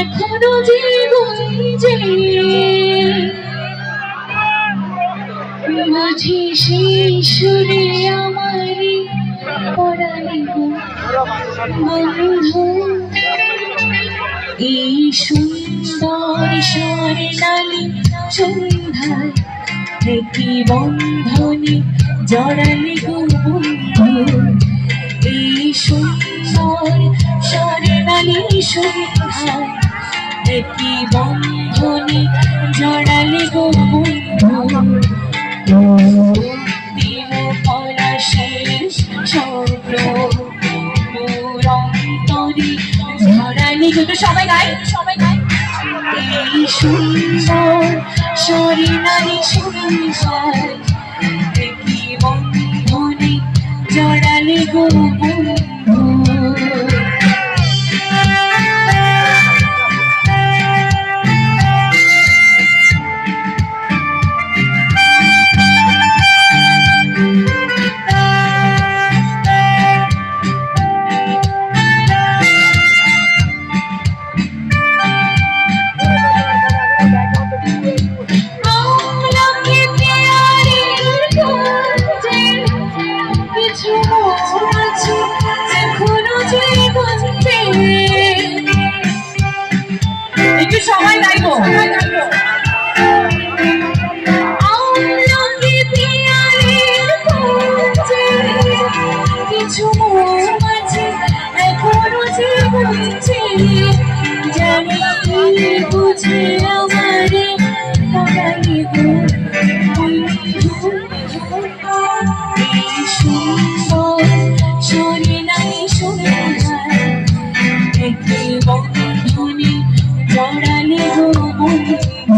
এখনও যে গুঞ্জে বুঝি সেই আমারি বন্ধু, এই সুন্দর স্বর্ণালী সন্ধ্যায় একটি বন্ধনে জড়ালে গো। সেটি বন্ধনী জড়ালে গো বন্ধু। দিল পলাশেষ চন্দ্র মোর অন্তরে জড়ালে গো সবাই গাই সবাই গাই এই সুন্দর শরীরানি সুন্দর সেটি বন্ধনী জড়ালে গো একটু সময় গাইবো সময় গাইবো কিছু মাঝে এখনও যে বুঝছি জানি বুঝে আমারে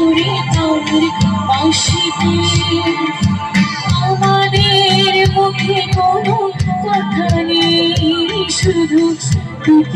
দূরে তোর পাশে আমাদের মুখে কোনো কথা নেই শুধু